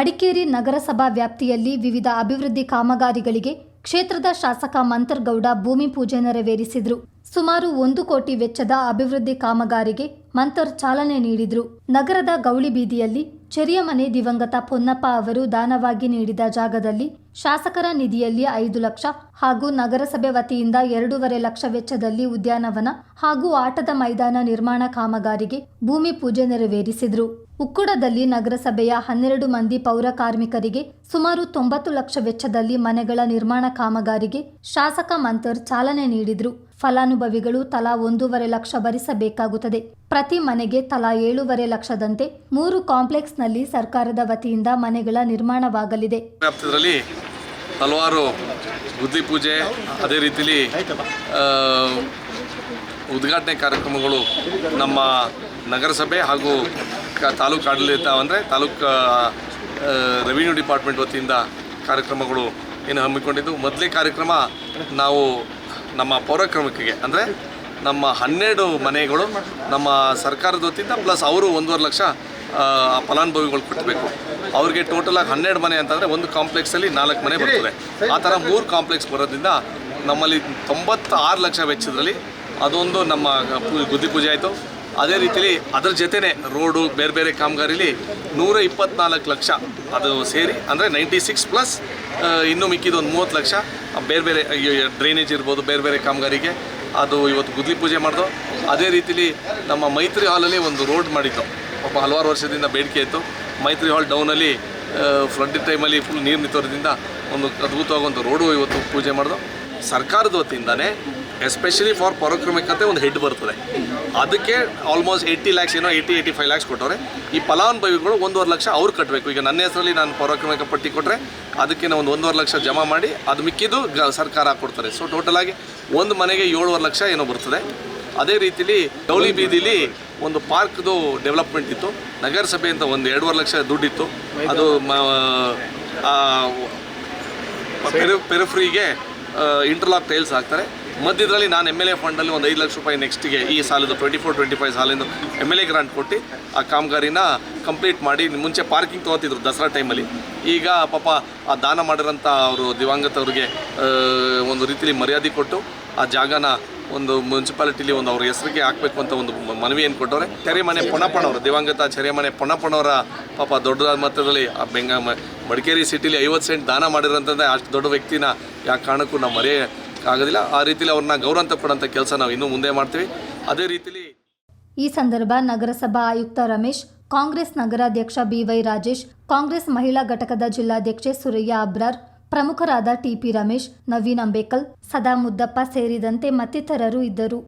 ಮಡಿಕೇರಿ ನಗರಸಭಾ ವ್ಯಾಪ್ತಿಯಲ್ಲಿ ವಿವಿಧ ಅಭಿವೃದ್ಧಿ ಕಾಮಗಾರಿಗಳಿಗೆ ಕ್ಷೇತ್ರದ ಶಾಸಕ ಮಂತರ್ಗೌಡ ಭೂಮಿ ಪೂಜೆ ನೆರವೇರಿಸಿದರು. ಸುಮಾರು ಒಂದು ಕೋಟಿ ವೆಚ್ಚದ ಅಭಿವೃದ್ಧಿ ಕಾಮಗಾರಿಗೆ ಮಂತರ್ ಚಾಲನೆ ನೀಡಿದರು. ನಗರದ ಗೌಳಿ ಬೀದಿಯಲ್ಲಿ ಚೆರಿಯಮನೆ ದಿವಂಗತ ಪೊನ್ನಪ್ಪ ಅವರು ದಾನವಾಗಿ ನೀಡಿದ ಜಾಗದಲ್ಲಿ ಶಾಸಕರ ನಿಧಿಯಲ್ಲಿ ಐದು ಲಕ್ಷ ಹಾಗೂ ನಗರಸಭೆ ವತಿಯಿಂದ ಎರಡೂವರೆ ಲಕ್ಷ ವೆಚ್ಚದಲ್ಲಿ ಉದ್ಯಾನವನ ಹಾಗೂ ಆಟದ ಮೈದಾನ ನಿರ್ಮಾಣ ಕಾಮಗಾರಿಗೆ ಭೂಮಿ ಪೂಜೆ ನೆರವೇರಿಸಿದರು. ಉಕ್ಕುಡದಲ್ಲಿ ನಗರಸಭೆಯ ಹನ್ನೆರಡು ಮಂದಿ ಪೌರ ಕಾರ್ಮಿಕರಿಗೆ ಸುಮಾರು ತೊಂಬತ್ತು ಲಕ್ಷ ವೆಚ್ಚದಲ್ಲಿ ಮನೆಗಳ ನಿರ್ಮಾಣ ಕಾಮಗಾರಿಗೆ ಶಾಸಕ ಮಂತರ್ ಚಾಲನೆ ನೀಡಿದರು. ಫಲಾನುಭವಿಗಳು ತಲಾ ಒಂದೂವರೆ ಲಕ್ಷ ಭರಿಸಬೇಕಾಗುತ್ತದೆ. ಪ್ರತಿ ಮನೆಗೆ ತಲಾ ಏಳೂವರೆ ಲಕ್ಷದಂತೆ ಮೂರು ಕಾಂಪ್ಲೆಕ್ಸ್ನಲ್ಲಿ ಸರ್ಕಾರದ ವತಿಯಿಂದ ಮನೆಗಳ ನಿರ್ಮಾಣವಾಗಲಿದೆ. ಹಲವಾರು ಬುದ್ಧಿ ಪೂಜೆ, ಅದೇ ರೀತಿಲಿ ಉದ್ಘಾಟನೆ ಕಾರ್ಯಕ್ರಮಗಳು ನಮ್ಮ ನಗರಸಭೆ ಹಾಗೂ ತಾಲೂಕು ಆಡಳಿತ ಅಂದರೆ ತಾಲೂಕು ರೆವಿನ್ಯೂ ಡಿಪಾರ್ಟ್ಮೆಂಟ್ ವತಿಯಿಂದ ಕಾರ್ಯಕ್ರಮಗಳು ಏನು ಹಮ್ಮಿಕೊಂಡಿದ್ದು. ಮೊದಲೇ ಕಾರ್ಯಕ್ರಮ ನಾವು ನಮ್ಮ ಪೌರಕ್ರಮಿಕೆಗೆ ಅಂದರೆ ನಮ್ಮ ಹನ್ನೆರಡು ಮನೆಗಳು ನಮ್ಮ ಸರ್ಕಾರದ ವತಿಯಿಂದ ಪ್ಲಸ್ ಅವರು ಒಂದೂವರೆ ಲಕ್ಷ ಫಲಾನುಭವಿಗಳು ಕೊಟ್ಟಬೇಕು ಅವ್ರಿಗೆ ಟೋಟಲ್ ಆಗಿ ಹನ್ನೆರಡು ಮನೆ ಅಂತಂದರೆ ಒಂದು ಕಾಂಪ್ಲೆಕ್ಸಲ್ಲಿ ನಾಲ್ಕು ಮನೆ ಬರ್ತದೆ. ಆ ಥರ ಮೂರು ಕಾಂಪ್ಲೆಕ್ಸ್ ಬರೋದ್ರಿಂದ ನಮ್ಮಲ್ಲಿ ತೊಂಬತ್ತಾರು ಲಕ್ಷ ವೆಚ್ಚದಲ್ಲಿ ಅದೊಂದು ನಮ್ಮ ಗುದ್ದಿ ಪೂಜೆ ಆಯಿತು. ಅದೇ ರೀತಿಲಿ ಅದ್ರ ಜೊತೆನೇ ರೋಡು, ಬೇರೆ ಬೇರೆ ಕಾಮಗಾರಿಲಿ ನೂರ ಇಪ್ಪತ್ನಾಲ್ಕು ಲಕ್ಷ ಅದು ಸೇರಿ, ಅಂದರೆ ನೈಂಟಿ ಸಿಕ್ಸ್ ಪ್ಲಸ್ ಇನ್ನೂ ಮಿಕ್ಕಿದ ಒಂದು ಮೂವತ್ತು ಲಕ್ಷ. ಬೇರೆ ಬೇರೆ ಡ್ರೈನೇಜ್ ಇರ್ಬೋದು, ಬೇರೆ ಬೇರೆ ಕಾಮಗಾರಿಗೆ. ಅದು ಇವತ್ತು ಗುದ್ಲಿ ಪೂಜೆ ಮಾಡಿದೋ. ಅದೇ ರೀತಿಲಿ ನಮ್ಮ ಮೈತ್ರಿ ಹಾಲಲ್ಲಿ ಒಂದು ರೋಡ್ ಮಾಡಿದ್ದು. ಒಬ್ಬ ಹಲವಾರು ವರ್ಷದಿಂದ ಬೇಡಿಕೆ ಇತ್ತು. ಮೈತ್ರಿ ಹಾಲ್ ಡೌನಲ್ಲಿ ಫ್ಲಡ್ ಟೈಮಲ್ಲಿ ಫುಲ್ ನೀರು ನಿಂತೋದ್ರಿಂದ ಒಂದು ಅದ್ಭುತವಾಗಿ ಒಂದು ರೋಡು ಇವತ್ತು ಪೂಜೆ ಮಾಡಿದೋ. ಸರ್ಕಾರದ ವತಿಯಿಂದನೇ ಎಸ್ಪೆಷಲಿ ಫಾರ್ ಪರೋಕ್ರಮಿಕತೆ ಒಂದು ಹೆಡ್ ಬರ್ತದೆ. ಅದಕ್ಕೆ ಆಲ್ಮೋಸ್ಟ್ ಏಯ್ಟಿ ಲ್ಯಾಕ್ಸ್ ಏನೋ ಏಯ್ಟಿ ಏಯ್ಟಿ ಫೈವ್ ಲ್ಯಾಕ್ಸ್ ಕೊಟ್ಟವ್ರೆ. ಈ ಫಲಾನುಭವಿಗಳು ಒಂದೂವರೆ ಲಕ್ಷ ಅವ್ರು ಕಟ್ಟಬೇಕು ಈಗ ನನ್ನ ಹೆಸರಲ್ಲಿ ನಾನು ಪೌರಕ್ರಮಿಕ ಪಟ್ಟಿ ಕೊಟ್ಟರೆ ಅದಕ್ಕೆ ನಾವು ಒಂದು ಒಂದೂವರೆ ಲಕ್ಷ ಜಮಾ ಮಾಡಿ ಅದು ಮಿಕ್ಕಿದ್ದು ಗ ಸರ್ಕಾರ ಕೊಡ್ತಾರೆ. ಸೊ ಟೋಟಲಾಗಿ ಒಂದು ಮನೆಗೆ ಏಳುವರೆ ಲಕ್ಷ ಏನೋ ಬರ್ತದೆ. ಅದೇ ರೀತಿಲಿ ಗೌಳಿ ಬೀದಿಲಿ ಒಂದು ಪಾರ್ಕ್ದು ಡೆವಲಪ್ಮೆಂಟ್ ಇತ್ತು. ನಗರಸಭೆಯಿಂದ ಒಂದು ಎರಡೂವರೆ ಲಕ್ಷ ದುಡ್ಡಿತ್ತು. ಅದು ಪೆರು ಪೆರುಫ್ರಿಗೆ ಇಂಟರ್ಲಾಕ್ ಟೈಲ್ಸ್ ಹಾಕ್ತಾರೆ. ಮಧ್ಯದಲ್ಲಿ ನಾನು ಎಂ ಎಲ್ ಎ ಫಂಡಲ್ಲಿ ಒಂದು ಐದು ಲಕ್ಷ ರೂಪಾಯಿ ನೆಕ್ಸ್ಟಿಗೆ ಈ ಸಾಲದ ಟ್ವೆಂಟಿ ಫೋರ್ ಟ್ವೆಂಟಿ ಫೈವ್ ಸಾಲಿಂದ ಎಂ ಎಲ್ ಎ ಗ್ರಾಂಟ್ ಕೊಟ್ಟು ಆ ಕಾಮಗಾರಿನ ಕಂಪ್ಲೀಟ್ ಮಾಡಿ ಮುಂಚೆ ಪಾರ್ಕಿಂಗ್ ತೊಗೋತಿದ್ರು ದಸರಾ ಟೈಮಲ್ಲಿ ಈಗ ಪಾಪ ಆ ದಾನ ಮಾಡಿರೋಂಥ ಅವರು ದಿವಂಗತ ಅವ್ರಿಗೆ ಒಂದು ರೀತಿಲಿ ಮರ್ಯಾದೆ ಕೊಟ್ಟು ಆ ಜಾಗನ ಒಂದು ಮುನ್ಸಿಪಾಲಿಟಿಲಿ ಒಂದು ಅವ್ರ ಹೆಸರಿಗೆ ಹಾಕಬೇಕು ಅಂತ ಒಂದು ಮನವಿ ಮನವಿಯನ್ನು ಕೊಟ್ಟವ್ರೆ? ಚೆರೆಮನೆ ಪೊನ್ನಪ್ಪನವರು ದಿವಂಗತ ಚೆರೆಮನೆ ಪೊನ್ನಪ್ಪನವರ ಪಾಪ ದೊಡ್ಡ ಆ ಬೆಂಗ ಮಡಿಕೇರಿ ಸಿಟಿಲಿ ಐವತ್ತು ಸೆಂಟ್ ದಾನ ಮಾಡಿರೋಂಥದ್ದೇ ಅಷ್ಟು ದೊಡ್ಡ ವ್ಯಕ್ತಿನ ಯಾವ ಕಾರಣಕ್ಕೂ ನಾವು ಮರೆಯೋಕ್ಕಾಗೋದಿಲ್ಲ ಆ ರೀತಿಯಲ್ಲಿ ಅವ್ರನ್ನ ಗೌರವ ಕೆಲಸ ನಾವು ಇನ್ನೂ ಮುಂದೆ ಮಾಡ್ತೀವಿ. ಅದೇ ರೀತಿಲಿ ಈ ಸಂದರ್ಭ ನಗರಸಭಾ ಆಯುಕ್ತ ರಮೇಶ್, ಕಾಂಗ್ರೆಸ್ ನಗರಾಧ್ಯಕ್ಷ ಬಿವೈ ರಾಜೇಶ್, ಕಾಂಗ್ರೆಸ್ ಮಹಿಳಾ ಘಟಕದ ಜಿಲ್ಲಾಧ್ಯಕ್ಷೆ ಸುರಯ್ಯ ಅಬ್ರಾರ್, ಪ್ರಮುಖರಾದ ಟಿಪಿ ರಮೇಶ್, ನವೀನ್ ಅಂಬೇಕಲ್ ಸದಾ ಮುದ್ದಪ್ಪ ಸೇರಿದಂತೆ ಮತ್ತಿತರರು ಇದ್ದರು.